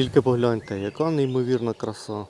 тільки погляньте, яка неймовірна краса.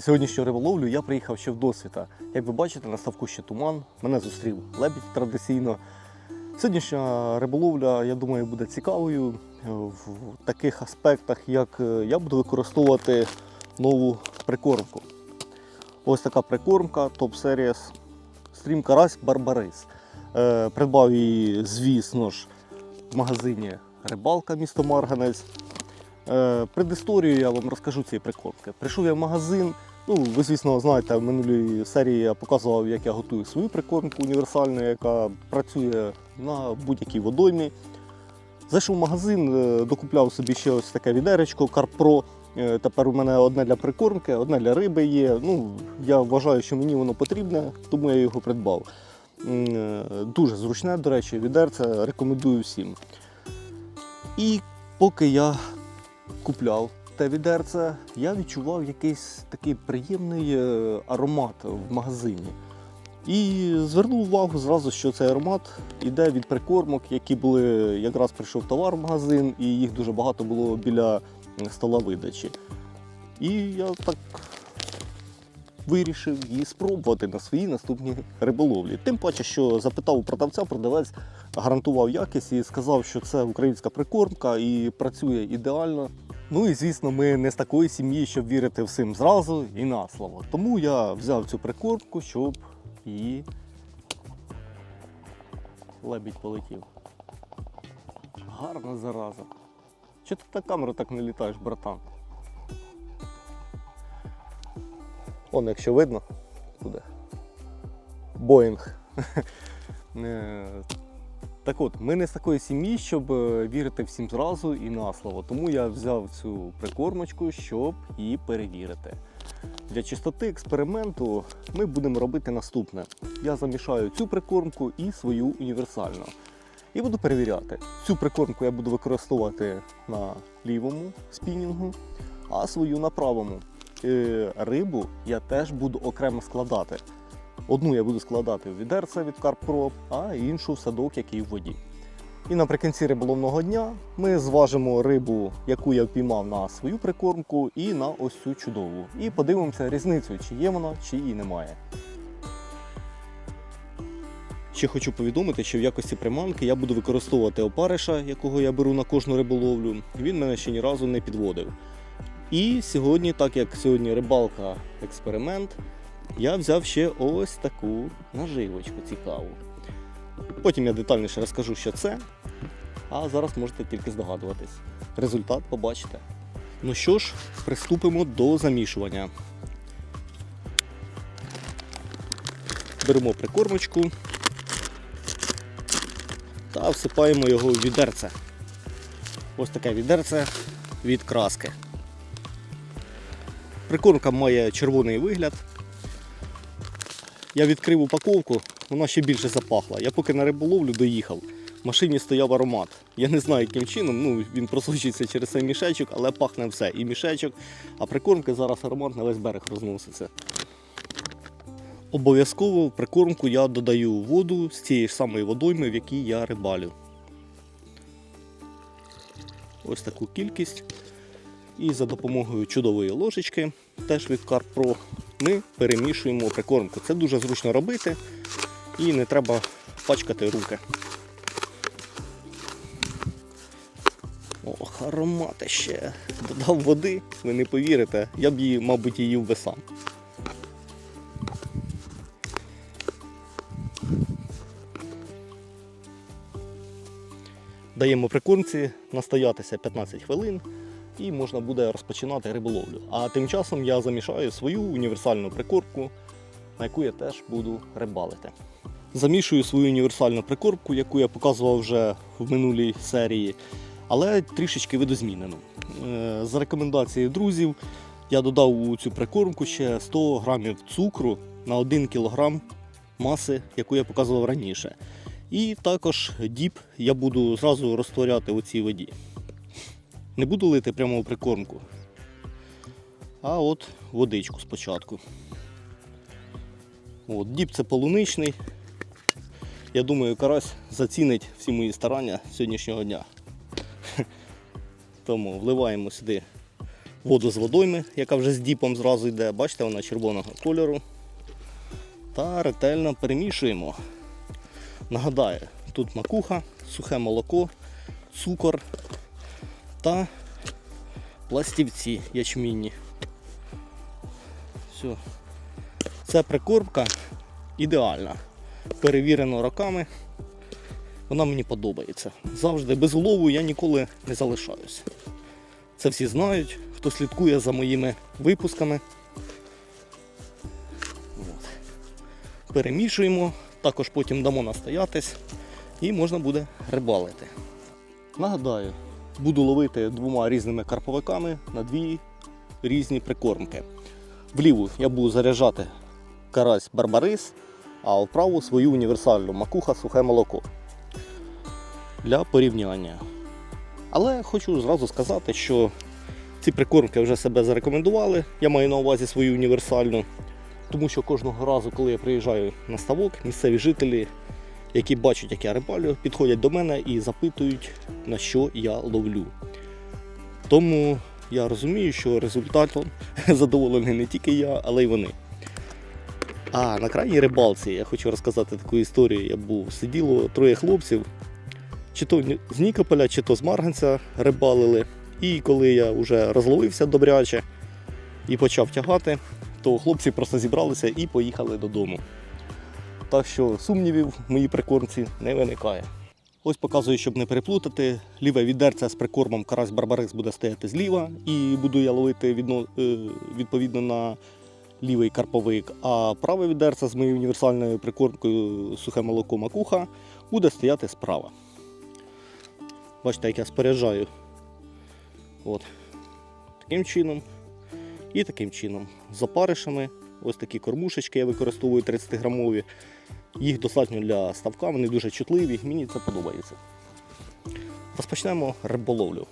На сьогоднішню риболовлю я приїхав ще в досвіта. Як ви бачите, на ставку ще туман. Мене зустрів лебідь традиційно. Сьогоднішня риболовля, я думаю, буде цікавою е, в таких аспектах, як е, я буду використовувати нову прикормку. Ось така прикормка Top Series Стрім Карась Барбарис. Е, Придбав її, звісно ж, в магазині Рибалка місто Марганець. Предісторію я вам розкажу цієї прикормки. Прийшов я в магазин. Ну, ви, звісно, знаєте, в минулій серії я показував, як я готую свою прикормку універсальну, яка працює на будь-якій водоймі. Зайшов в магазин, е, докупляв собі ще ось таке відеречко Карпро. Е, Тепер у мене одне для прикормки, одне для риби є. Ну, я вважаю, що мені воно потрібне, тому я його придбав. Е, Дуже зручне, до речі, відерце, рекомендую всім. І поки я купляв те відерце, я відчував якийсь такий приємний е, аромат в магазині. І звернув увагу зразу, що цей аромат іде від прикормок, які були, якраз прийшов товар в магазин, і їх дуже багато було біля стола видачі. І я так вирішив її спробувати на своїй наступній риболовлі. Тим паче, що запитав у продавця, продавець гарантував якість і сказав, що це українська прикормка і працює ідеально. Ну і звісно, ми не з такої сім'ї, щоб вірити всім зразу і на слово. Тому я взяв цю прикормку, щоб її лебідь полетів. Гарна зараза. Чого ти на камеру так не літаєш, братан? Он, якщо видно, буде. Боїнг. Так от, ми не з такої сім'ї, щоб е, вірити всім зразу і на слово. Тому я взяв цю прикормочку, щоб її перевірити. Для чистоти експерименту ми будемо робити наступне. Я замішаю цю прикормку і свою універсальну. І буду перевіряти. Цю прикормку я буду використовувати на лівому спінінгу, а свою на правому. Е, Рибу я теж буду окремо складати. Одну я буду складати в відерце від Карпро, а іншу в садок, який в воді. І наприкінці риболовного дня ми зважимо рибу, яку я впіймав на свою прикормку, і на ось цю чудову. І подивимося різницю, чи є вона, чи її немає. Ще хочу повідомити, що в якості приманки я буду використовувати опариша, якого я беру на кожну риболовлю. Він мене ще ні разу не підводив. І сьогодні, так як сьогодні рибалка експеримент, я взяв ще ось таку наживочку цікаву. Потім я детальніше розкажу, що це. А зараз можете тільки здогадуватись. Результат побачите. Ну що ж, приступимо до замішування. Беремо прикормочку та всипаємо його в відерце. Ось таке відерце від краски. Прикормка має червоний вигляд. Я відкрив упаковку, вона ще більше запахла. Я поки на риболовлю доїхав, в машині стояв аромат. Я не знаю, яким чином, ну він просочується через цей мішечок, але пахне все. І мішечок, а прикормки зараз аромат на весь берег розноситься. Обов'язково в прикормку я додаю воду з цієї ж самої водойми, в якій я рибалю. Ось таку кількість. І за допомогою чудової ложечки теж від Carp Pro, ми перемішуємо прикормку. Це дуже зручно робити і не треба пачкати руки. Ох, аромати ще. Додав води, ви не повірите, я б її, мабуть, їв би сам. Даємо прикормці настоятися 15 хвилин і можна буде розпочинати риболовлю. А тим часом я замішаю свою універсальну прикормку, на яку я теж буду рибалити. Замішую свою універсальну прикормку, яку я показував вже в минулій серії, але трішечки видозмінено. Е, За рекомендацією друзів я додав у цю прикормку ще 100 грамів цукру на 1 кг маси, яку я показував раніше. І також діп я буду зразу розтворяти у цій воді. Не буду лити прямо у прикормку, а от водичку спочатку. От, діп це полуничний. Я думаю, карась зацінить всі мої старання сьогоднішнього дня. Тому вливаємо сюди воду з водойми, яка вже з діпом зразу йде. Бачите, вона червоного кольору. Та ретельно перемішуємо. Нагадаю, тут макуха, сухе молоко, цукор та пластівці ячмінні. Все. Це прикормка ідеальна. Перевірено роками. Вона мені подобається. Завжди без улову я ніколи не залишаюся. Це всі знають, хто слідкує за моїми випусками. От. Перемішуємо, також потім дамо настоятись і можна буде рибалити. Нагадаю, буду ловити двома різними карповиками на дві різні прикормки. Вліву я буду заряджати карась барбарис, а вправу свою універсальну макуха сухе молоко для порівняння. Але хочу зразу сказати, що ці прикормки вже себе зарекомендували. Я маю на увазі свою універсальну. Тому що кожного разу, коли я приїжджаю на ставок, місцеві жителі, які бачать, як я рибалю, підходять до мене і запитують, на що я ловлю. Тому я розумію, що результатом задоволений не тільки я, але й вони. А на крайній рибалці я хочу розказати таку історію. Я був, сиділо троє хлопців, чи то з Нікополя, чи то з Марганця рибалили. І коли я вже розловився добряче і почав тягати, то хлопці просто зібралися і поїхали додому. Так що сумнівів в моїй прикормці не виникає. Ось показую, щоб не переплутати. Ліве відерце з прикормом карась барбарис буде стояти зліва, і буду я ловити відно, е, відповідно на лівий карповик. А праве відерце з моєю універсальною прикормкою сухе молоко макуха буде стояти справа. Бачите, як я споряджаю. От. Таким чином і таким чином. З опаришами. Ось такі кормушечки я використовую 30-грамові. Їх достатньо для ставка, вони дуже чутливі, мені це подобається. Розпочнемо риболовлю.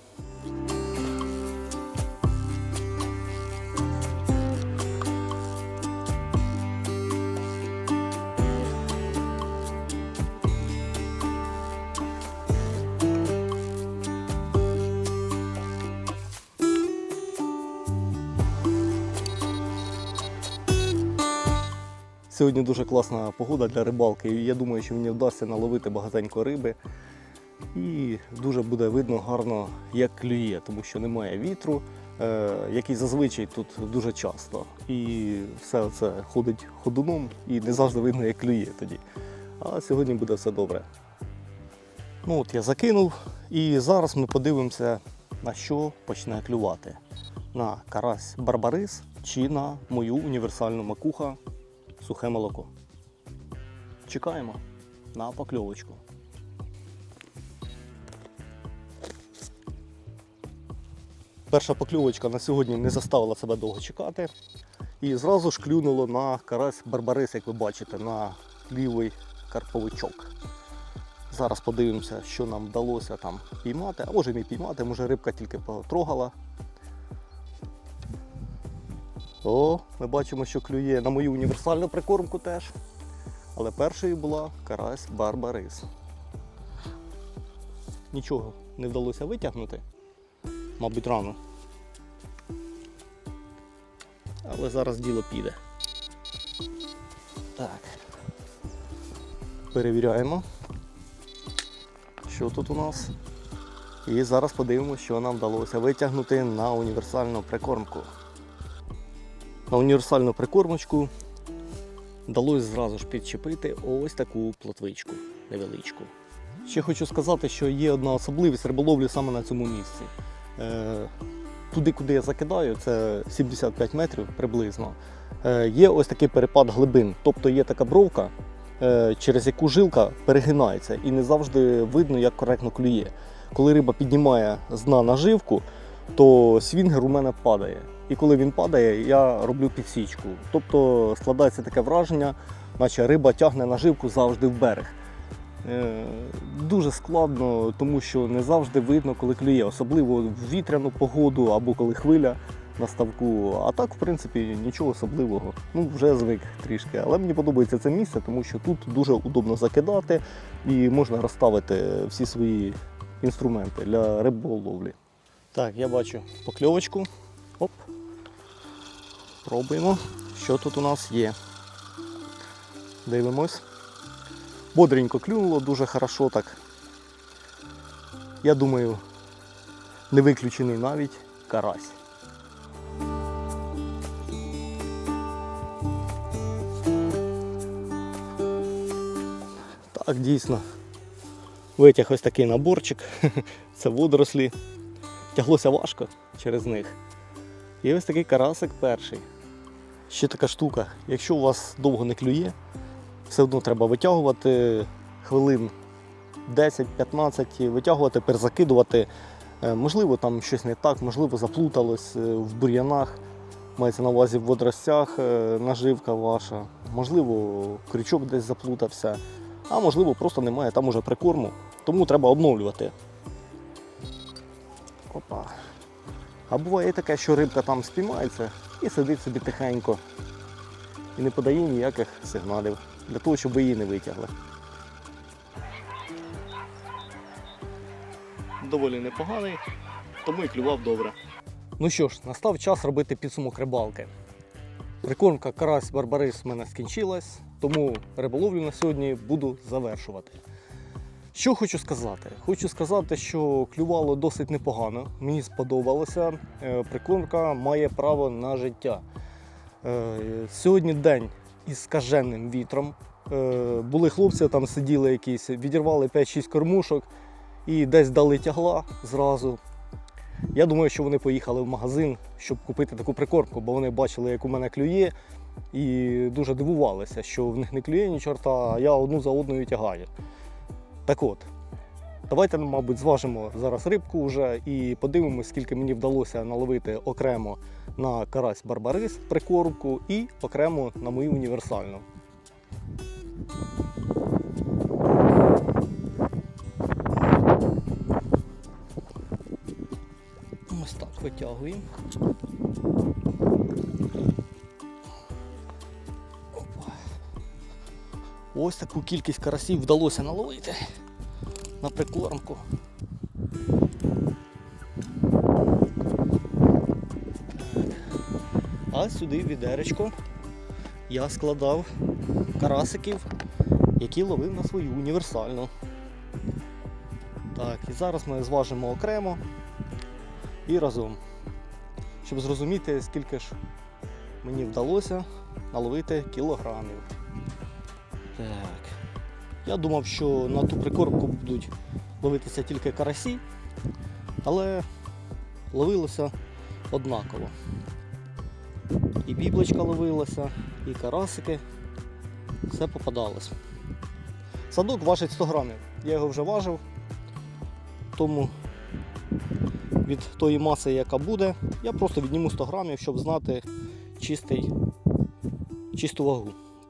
Сьогодні дуже класна погода для рибалки. Я думаю, що мені вдасться наловити багатенько риби. І дуже буде видно гарно, як клює, тому що немає вітру, е, який зазвичай тут дуже часто. І все це ходить ходуном і не завжди видно, як клює тоді. А сьогодні буде все добре. Ну от Я закинув і зараз ми подивимося, на що почне клювати. На карась барбарис чи на мою універсальну макуха сухе молоко. Чекаємо на покльовочку. Перша покльовочка на сьогодні не заставила себе довго чекати. І зразу ж клюнуло на карась барбарис, як ви бачите, на лівий карповичок. Зараз подивимося, що нам вдалося там піймати, а може не піймати, може рибка тільки потрогала. О, ми бачимо, що клює на мою універсальну прикормку теж. Але першою була карась барбарис. Нічого не вдалося витягнути. Мабуть, рано. але зараз діло піде. Так. Перевіряємо, що тут у нас. І зараз подивимося, що нам вдалося витягнути на універсальну прикормку. На універсальну прикормочку вдалося зразу ж підчепити ось таку плотвичку невеличку. Ще хочу сказати, що є одна особливість риболовлі саме на цьому місці. Е, туди, куди я закидаю, це 75 метрів приблизно. Е, є ось такий перепад глибин, тобто є така бровка, е, через яку жилка перегинається і не завжди видно, як коректно клює. Коли риба піднімає з дна наживку, то свінгер у мене падає. І коли він падає, я роблю підсічку. Тобто складається таке враження, наче риба тягне наживку завжди в берег. Е, Дуже складно, тому що не завжди видно, коли клює, особливо в вітряну погоду або коли хвиля на ставку. А так, в принципі, нічого особливого. Ну, вже звик трішки. Але мені подобається це місце, тому що тут дуже удобно закидати і можна розставити всі свої інструменти для риболовлі. Так, я бачу покльовочку. Оп. Пробуємо, що тут у нас є. Дивимось. Бодренько клюнуло, дуже хорошо так. Я думаю, не виключений навіть карась. Так, дійсно. Витяг ось такий наборчик. Це водорослі. Тяглося важко через них. І ось такий карасик перший. Ще така штука. Якщо у вас довго не клює, все одно треба витягувати хвилин 10-15, витягувати, перезакидувати. Е, Можливо, там щось не так, можливо, заплуталось е, в бур'янах, мається на увазі в водоростях е, наживка ваша, можливо, крючок десь заплутався, а можливо, просто немає там уже прикорму, тому треба обновлювати. Опа. А буває таке, що рибка там спіймається і сидить собі тихенько і не подає ніяких сигналів для того, щоб ви її не витягли. Доволі непоганий, тому і клював добре. Ну що ж, настав час робити підсумок рибалки. Прикормка карась барбарис в мене скінчилась, тому риболовлю на сьогодні буду завершувати. Що хочу сказати? Хочу сказати, що клювало досить непогано. Мені сподобалося. Е, Прикормка має право на життя. Е, Сьогодні день із скаженним вітром. Е, Були хлопці, там сиділи якісь, відірвали 5-6 кормушок і десь дали тягла зразу. Я думаю, що вони поїхали в магазин, щоб купити таку прикормку, бо вони бачили, як у мене клює, і дуже дивувалися, що в них не клює ні чорта, а я одну за одною тягаю. Так от, давайте, мабуть, зважимо зараз рибку вже і подивимось, скільки мені вдалося наловити окремо на карась барбарис прикормку і окремо на мою універсальну. Ось так витягуємо. Ось таку кількість карасів вдалося наловити на прикормку. А сюди відеречко я складав карасиків, які ловив на свою універсальну. Так, і зараз ми зважимо окремо і разом, щоб зрозуміти, скільки ж мені вдалося наловити кілограмів. Так. Я думав, що на ту прикормку будуть ловитися тільки карасі, але ловилося однаково. І біблочка ловилася, і карасики. Все попадалось. Садок важить 100 грамів. Я його вже важив, тому від тої маси, яка буде, я просто відніму 100 грамів, щоб знати чистий, чисту вагу.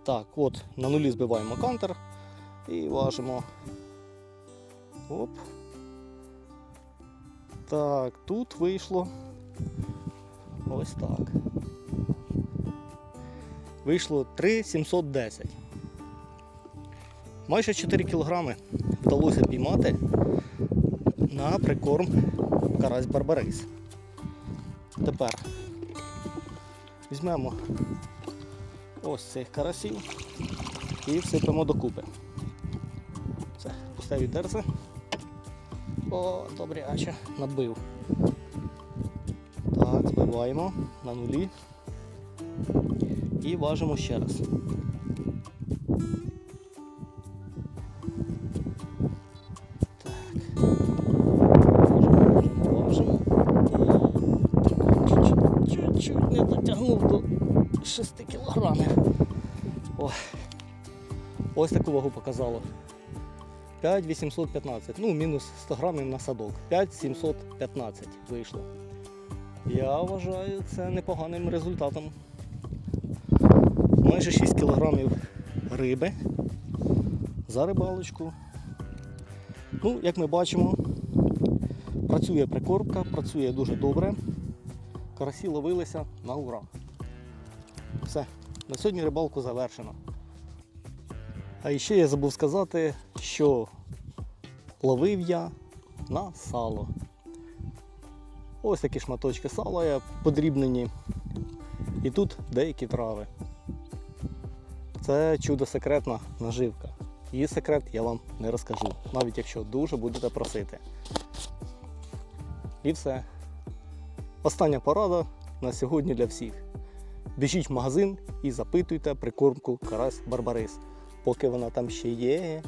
Так, от на нулі збиваємо кантер і важимо. Оп. Так, тут вийшло ось так. Вийшло 3,710. Майже 4 кілограми вдалося піймати на прикорм карась барбарис. Тепер Візьмемо ось цих карасів і всипемо докупи. Це пусте відерце. О, добряче, набив. Так, збиваємо на нулі. І важимо ще раз. Ось таку вагу показало. 5815. Ну, мінус 100 грамів на садок. 5715 вийшло. Я вважаю це непоганим результатом. Майже 6 кілограмів риби за рибалочку. Ну, як ми бачимо, працює прикормка, працює дуже добре. Карасі ловилися на ура. Все, на сьогодні рибалку завершено. А ще я забув сказати, що ловив я на сало. Ось такі шматочки сала я подрібнені. І тут деякі трави. Це чудо секретна наживка. Її секрет я вам не розкажу, навіть якщо дуже будете просити. І все. Остання порада на сьогодні для всіх. Біжіть в магазин і запитуйте прикормку карась Барбарис. Поки вона там ще є,